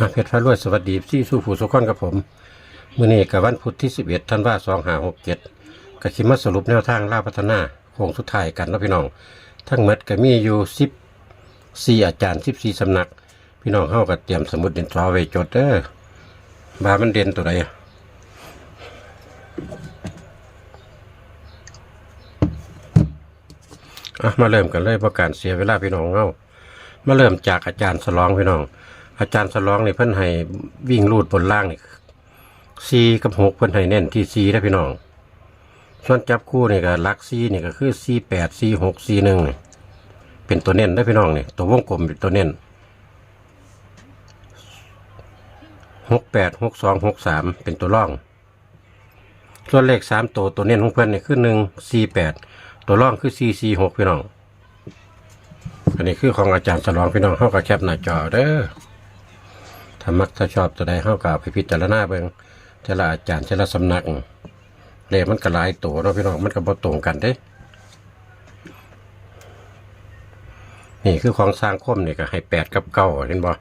อะเพชรพระรวยสวัสดีที่สู้ผู้สุขอนกับผมมื้อนี้กับวันพุธที่ 11ธันวาคม2567ก็สิดมาสรุปแนวทางล่าพัฒนาโค้งสุดท้ายกันนะพี่น้อง ทั้งหมดก็มีอยู่14อาจารย์14สำนัก พี่น้องเฮาก็เตรียมสมุดเด่นสอไว้จดเด้อบามันเด่นตัวใดอะมาเริ่มกันเลยประการเสียเวลาพี่น้องเฮามาเริ่มจากอาจารย์สลองพี่น้อง อาจารย์สลองนี่เพิ่นให้วิ่งลูดบนล่างนี่ซีกับหกเพิ่นให้เน้นที่ซีนะพี่น้อง ส่วนจับคู่นี่ก็ลักซีนี่ก็คือซีแปดซีหกซีหนึ่งเป็นตัวเน้นได้พี่น้องนี่ตัววงกลมเป็นตัวเน้นหกแปดหกสองหกสามเป็นตัวร่อง ส่วนเลขสามตัวตัวเน้นของเพื่อนนี่คือหนึ่งซีแปดตัวร่องคือซีซีหกพี่น้อง อันนี้คือของอาจารย์สลองพี่น้องเข้ากับแคปหน้าจอเด้อ ถ้ามักถ้าชอบตัวใดเข้ากับไปพิจารณาเบิงแต่ละอาจารย์แต่ละสำนักเลขมันก็หลายตัวเนาะพี่น้องมันก็บ่ตรงกันเด้ นี่คือของสร้างคมเนี่ก็ให้แปดกับเก้าเห็นบ่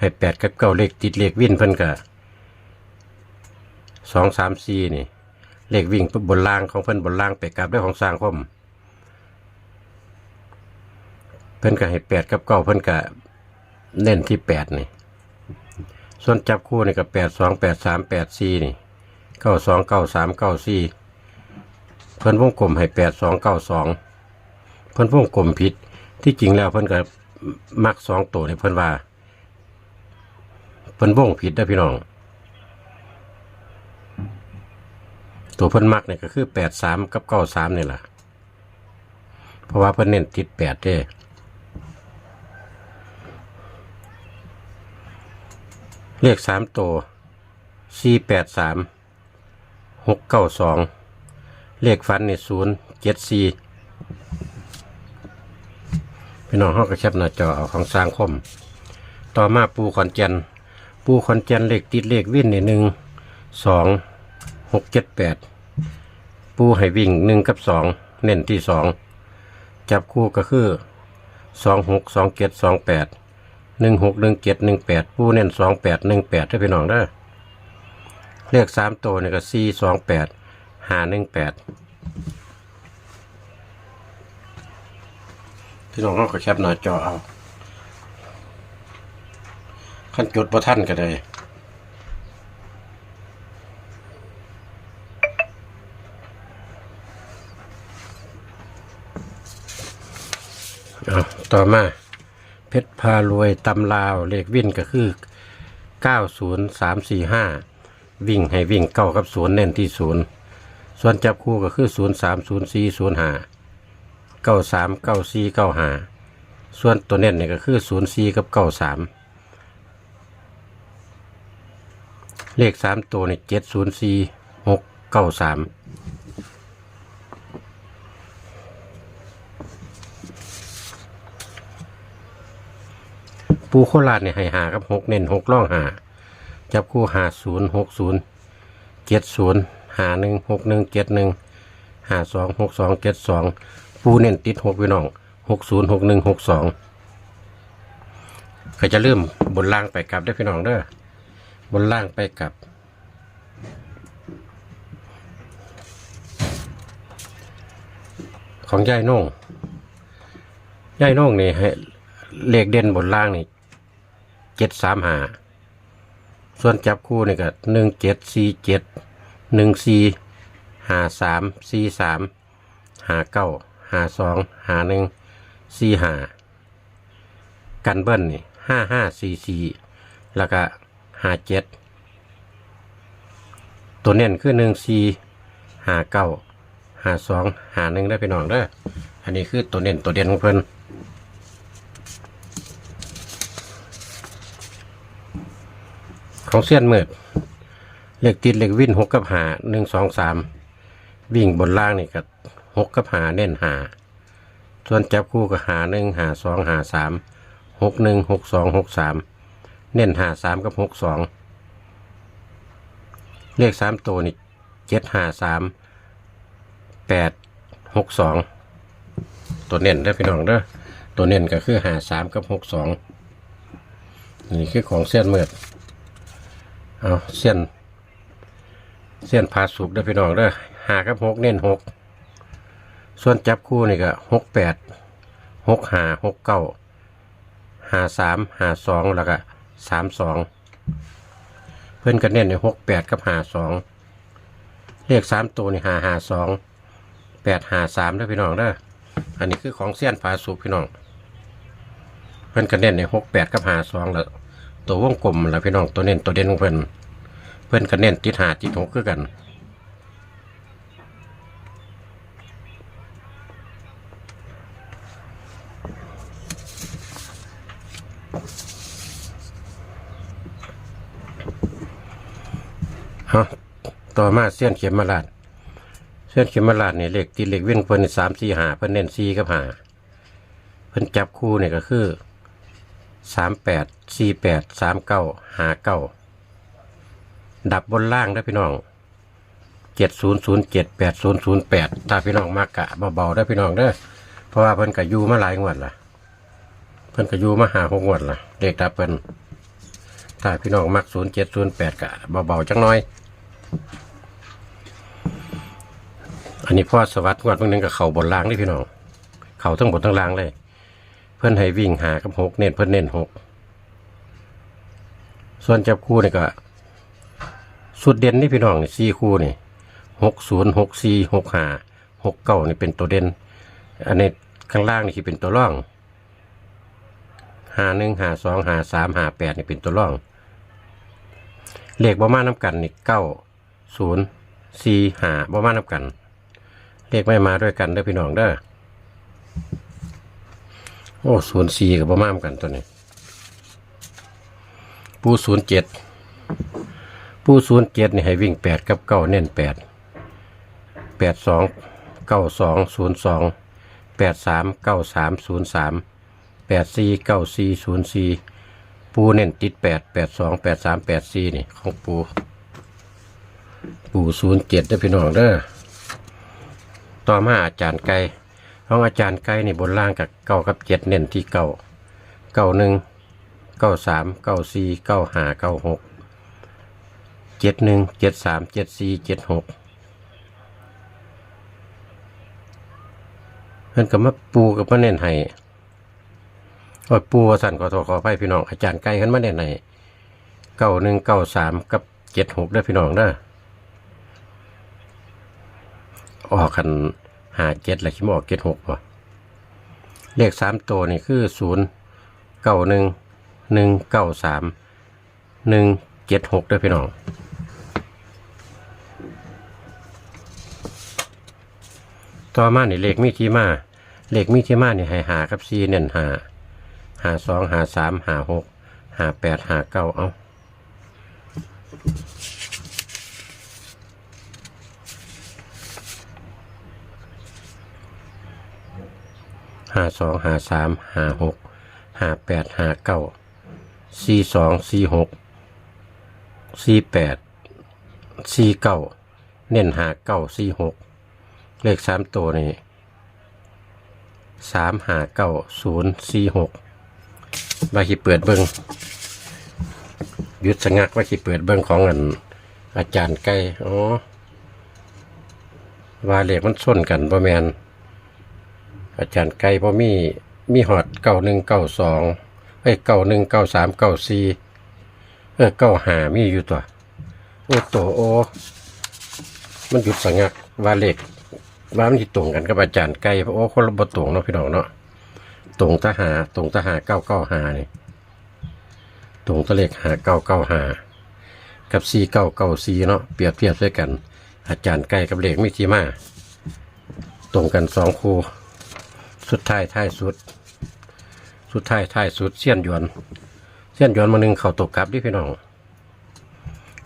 ให้แปดกับเก้าเลขติดเลขวิ่นเพิ่นก็สองสามสี่นี่ เลขวิ่งบนล่างของเพิ่นบนล่างไปกลับด้วยของสร้างคมเพิ่นก็ให้แปดกับเก้าเพิ่นก็เน้นที่แปดนี่ ส่วนจับคู่นี่ก็แปดสองแปดสามแปดสี่นี่เก้าสองเก้าสามเก้าสี่เพิ่นวงกลมให้แปดสองเก้าสองเพิ่นวงกลมผิดที่จริงแล้วเพิ่นก็มักสองตัวนี่เพิ่นว่าเพิ่นวงผิดได้อพี่น้อง ตัวเพิ่นมักเนี่ยก็คือแปดสามกับเก้าสามนี่แหละเพราะว่าเพิ่นเน้นติดแปดเด้ เลขสามตัวสี่แปดสามหกเก้าสองเลขฟันนี่ศูนย์เจ็ดสี่พี่น้องห้องกระชับหน้าจอเอาของสร้างคม ต่อมาปูขอนแจนปูขอนแจนเลขติดเลขวิ่นนี่หนึ่งสองหกเจ็ดแปดปูให้วิ่งหนึ่งกับสองเน้นที่สองจับคู่ก็คือสองหกสองเจ็ดสองแปด หนึ่งหกหนึ่งเจ็ดหนึ่งแปดผู้เน้นสองแปดหนึ่งแปดถ้าพี่น้องได้อเลขสามตัวนี่ก็สี่สองแปดหาหนึ่งแปดพี่น้องเขาก็แคปหน้าจอเอาขั้นจุดประท่านก็ได้เอาต่อมา เพชรพารวยตำลาวเลขวิ่นก็คือ 90345 วิ่งให้วิ่งเก้ากับศูนย์เน้นที่ศูนย์ส่วนจับคู่ก็คือ 030405 93 94 95 ส่วนตัวเน้นนี่ก็คือ 04 กับ 93 เลข 3 ตัวนี่704 693 ปูโคราชเนี่ยให้หากับหกเน้นหกล่องหาจับคู่หาศูนย์หกศูนย์เจ็ดศูนย์หาหนึ่งหกหนึ่งเจ็ดหนึ่งหาสองหกสองเจ็ดสองปูเน้นติดหกพี่น้องหกศูนย์หกหนึ่งหกสองก็จะเริ่มบนล่างไปกลับได้พี่น้องเด้อบนล่างไปกลับของยายน่องยายน่องนี่ให้เลขเด่นบนล่างนี่ เจ็ดสามหาส่วนจับคู่นี่ก็หนึ่งเจ็ดสี่เจ็ดหนึ่งสี่หาสามสี่สามหาเก้าหาสองหาหนึ่งสี่หากันเบิ้ลนี่ห้าห้าสี่สี่แล้วก็หาเจ็ดตัวเน้นคือหนึ่งสี่หาเก้าหาสองหาหนึ่งได้ไปน้องเด้ออันนี้คือตัวเน้นตัวเด่นของเพิ่น ของเสี้ยนมืดเลขติดเลขวิ่นหกกับหาหนึ่งสองสามวิ่งบนล่างนี่ก็หกกับหาเน้นหาส่วนจับคู่กับหาหนึ่งหาสองหาสามหกหนึ่งหกสองหกสามเน้นหาสามกับหกสองเลขสามตัวนี่เจ็ดหาสามแปดหกสองตัวเน้นได้พี่น้องเด้อตัวเน้นก็คือหาสามกับหกสองนี่คือของเส้นเมือด เอาเส้นเส้นพาสุกเด้อพี่น้องเด้อหากับหกเน้นหกส่วนจับคู่นี่ก็หกแปดหกหาหกเก้าหาสามหาสองแล้วก็สามสองเพื่อนก็เน้นในหกแปดกับหาสองเลขสามตัวนี่หาหาสองแปดหาสามเด้อพี่น้องเด้ออันนี้คือของเส้นพาสุกพี่น้องเพิ่อนก็เน้นในหกแปดกับหาสองแล้ว ตัววงกลมแล้วพี่น้องตัวเน้นตัวเด่นของเพิ่อนเพิ่อนก็เน้นติดหาติดหกคือกัน ฮะต่อมาเส้นเข็มมาลาดเส้นเข็มมาลาดเนี่ยเลขติดเลขเว้นเพิ่นสามสี่หาเพิ่นเน้นสี่กับหาเพิ่นจับคู่เนี่ยก็คือ สามแปดสี่แปดสามเก้าหาเก้าดับบนล่างนะพี่น้องเจ็ดศูนย์ศูนย์เจ็ดแปดศูนย์ศูนย์แปดถ้าพี่น้องมากกะเบาๆได้พี่น้องเด้อเพราะว่าเพิ่นก็อยู่มาหลายงวดละเพิ่นก็อยู่มาหาหกงวดละเลขดับเพิ่นถ้าพี่น้องมักศูนย์เจ็ดศูนย์แปดกะเบาๆจังน้อย อันนี้พ่อสวัสดิ์งวดเมื่อนึงกับเข่าบนล่างนี่พี่น้อง เข่าทั้งบนทั้งล่างเลย พื่อนให้วิ่งหากับหกเน้นเพื่อนเน้นหกส่วนจับคู่นี่ก็สุดเด่นนี่พี่น้องนี่สี่คู่นี่หกศูนย์หกสี่หกห้าหกเก้านี่เป็นตัวเด่นอันนี้ข้างล่างนี่คือเป็นตัวร่องหาหนึ่งหาสองหาสามหาแปดนี่เป็นตัวร่องเลขบ่มาน้ำกันนี่เก้าศูนย์สี่หาบ่มาน้ำกัน เลขไม่มาด้วยกันเด้อพี่น้องเด้อ โอ้ศูนย์สี่กับบ่มาน้ำกันตัวนี้ ปูศูนย์เจ็ดปูศูนย์เจ็ดนี่ให้วิ่งแปดกับเก้าเน้นแปดแปดสองเก้าสองศูนย์สองแปดสามเก้าสามศูนย์สามแปดสี่เก้าสี่ศูนย์สี่ปูเน้นติดแปดแปดสองแปดสามแปดสี่นี่ของปู ปูศูนย์เจ็ดได้พี่น้องเด้อต่อมาอาจารย์ไก่ ของอาจารย์ไก่นี่บนล่างกับเก้ากับเจ็ดเน้นที่เก้าเก้าหนึ่งเก้าสามเก้าสี่เก้าห้าเก้าหกเจ็ดหนึ่งเจ็ดสามเจ็ดสี่เจ็ดหกเพิ่นก็มาปูกับมาเน้นให้โอ้ยปูสั่นขอโทษขออภัยพี่น้องอาจารย์ไกลขึ้นมาเนี่ยในเก้าหนึ่งเก้าสามกับเจ็ดหกได้พี่น้องเด้อออกกัน หาเจ็ดแล้วคิดว่าออกเจ็ดหกป่ะเลขสามตัวนี่คือศูนย์เก้าหนึ่งหนึ่งเก้าสามหนึ่งเจ็ดหกด้อพี่น้องต่อมาเนี่เลขมีที่มา เลขมีที่มาเนี่ให้หากับซีเน้นหาหาสองหาสามหาหกหาแปดหาเก้าเอา หาสองหาสามหาหกหาแปดหาเก้าสี่สองสี่หกสี่แปดสี่เก้าเน้นหาเก้าสี่หกเลขสามตัวนี่สามหาเก้าศูนย์สี่หกว่าขีเปิดเบิงหยุดสงักว่าขีเปิดเบิงของอันอาจารย์ไก่อ๋อว่าเลขมันส้นกันประแมน อาจารย์ไก่พอมีมีหอดเก้าหนึ่งเก้าสองเอ้ยเก้าหนึ่งเก้าสามเก้าสี่เออเก้าหามีอยู่ตัวโอ้ตัวโอมันหยุดสะงักว่าเลขว่ามันที่ตรงกันกับอาจารย์ไก่โอ้คนละบทตรงเนาะพี่น้องเนาะตรงทหาตรงทหาเก้าเก้าหานี่ตรงตะเลขหาเก้าเก้าหากับซีเก้าเก้าซีเนาะเปรียบเทียบด้วยกัน อาจารย์ใกล้กับเลขไม่ทีมา ตรงกันสองคู่ สุดท้ายท้ายสุด สุดท้ายท้ายสุดเสี้ยนหยวนเสี้ยนหยวนมาหนึ่งเข่าตกกลับดิพี่น้อง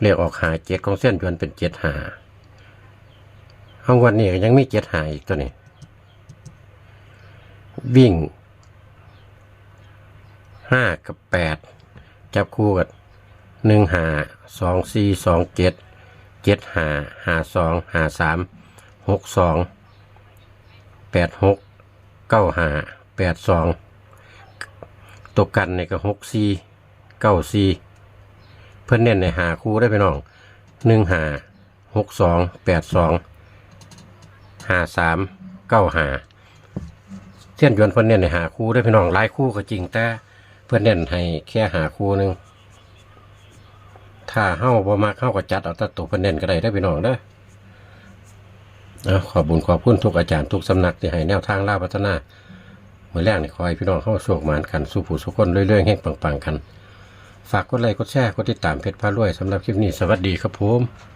เลขออกหาเจ็ดของเส้นหยวนเป็นเจ็ดหาห้องวันนี้ยังมีเจ็ดหาอีกตัวนี้ วิ่งห้ากับแปดจับคู่กันหนึ่งหาสองสี่สองเจ็ดเจ็ดหาหาสองหาสามหกสองแปดหก เก้าหาแปดสองตกกันในก็หกสี่เก้าสี่เพื่อนเน้นในหาคู่ได้พี่น้องหนึ่งหาหกสองแปดสองหาสามเก้าหาเส้นยวนเพื่อนเน้นในหาคู่ได้พี่น้องหลายคู่ก็จริงแต่เพื่อนเน้นให้แค่หาคู่หนึ่งถ้าเฮ้าบ่มากเฮ้าก็จัดเอาตัตัวเพื่อนเน้นก็ได้ได้อพี่น้องเด้อ ขอบบุญขอบคุณทุกอาจารย์ทุกสำนักที่ให้แนวทางล่าพัฒนาเมื่อแรกนี่คอยพี่น้องเข้าโชคหมานกันสู้ผู้สุขคนเรื่อยๆแห่งปังๆกัน ฝากกดไลค์กดแชร์กดติดตามเพจพารวยสำหรับคลิปนี้สวัสดีครับผม